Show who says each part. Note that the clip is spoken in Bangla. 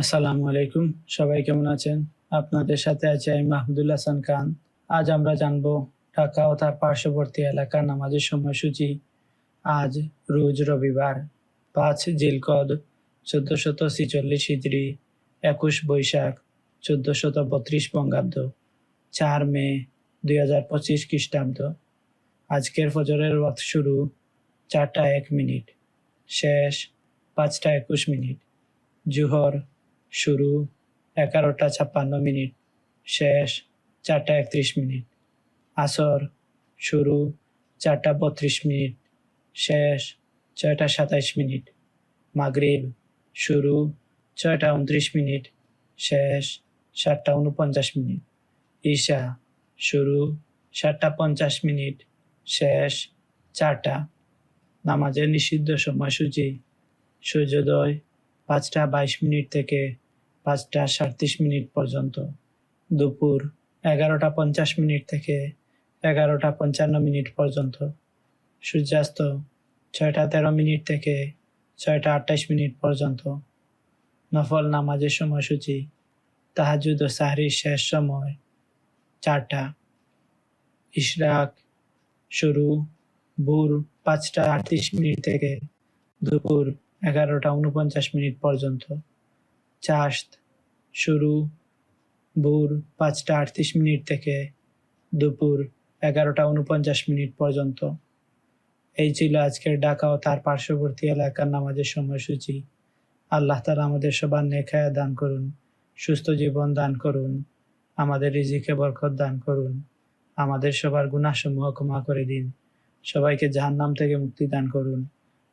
Speaker 1: আসসালামু আলাইকুম। সবাই কেমন আছেন? আপনাদের সাথে আছে আমি মাহমুদুল হাসান খান। আজ আমরা জানব ঢাকা ও তার পার্শ্ববর্তী এলাকার নামাজের সময়সূচি। আজ রোজ রবিবার, পাঁচ জিলকদ চোদ্দ শত ছিচল্লিশ হিজড়ি একুশ বৈশাখ চোদ্দ শত বত্রিশ বঙ্গাব্দ, চার মে দুই হাজার পঁচিশ খ্রিস্টাব্দ। আজকের ফজরের ওয়াক্ত শুরু চারটা এক মিনিট, শেষ পাঁচটা একুশ মিনিট, জুহর শুরু এগারোটা ছাপ্পান্ন মিনিট, শেষ চারটা একত্রিশ মিনিট, আসর শুরু চারটা বত্রিশ মিনিট, শেষ ছয়টা সাতাইশ মিনিট, মাগরিব শুরু ছয়টা উনত্রিশ মিনিট, শেষ সাতটা উনপঞ্চাশ মিনিট, ঈশা শুরু সাতটা পঞ্চাশ মিনিট, শেষ চারটা। নামাজের নিষিদ্ধ সময়সূচি, সূর্যোদয় পাঁচটা বাইশ মিনিট থেকে পাঁচটা সাঁত্রিশ মিনিট পর্যন্ত। দুপুর এগারোটা পঞ্চাশ মিনিট থেকে এগারোটা পঞ্চান্ন মিনিট পর্যন্ত। সূর্যাস্ত ছয়টা তেরো মিনিট থেকে ছয়টা আটাইশ মিনিট পর্যন্ত। নফল নামাজের সময়সূচি, তাহাজুদ ও সাহরির শেষ সময় চারটা। ইশরাক শুরু, ভোর পাঁচটা আটত্রিশ মিনিট থেকে দুপুর এগারোটা উনপঞ্চাশ মিনিট পর্যন্ত। চাষত শুরু ভোর পাঁচটা আটত্রিশ মিনিট থেকে দুপুর এগারোটা উনপঞ্চাশ মিনিট পর্যন্ত। এই ছিল আজকের ঢাকা ও তার পার্শ্ববর্তী এলাকার নামাজের সময়সূচি। আল্লাহ তালা আমাদের সবার নেখায়া দান করুন, সুস্থ জীবন দান করুন, আমাদের রিজিকে বরকত দান করুন, আমাদের সবার গুণাসমূহ ক্ষমা করে দিন, সবাইকে জাহান্নাম থেকে মুক্তি দান করুন।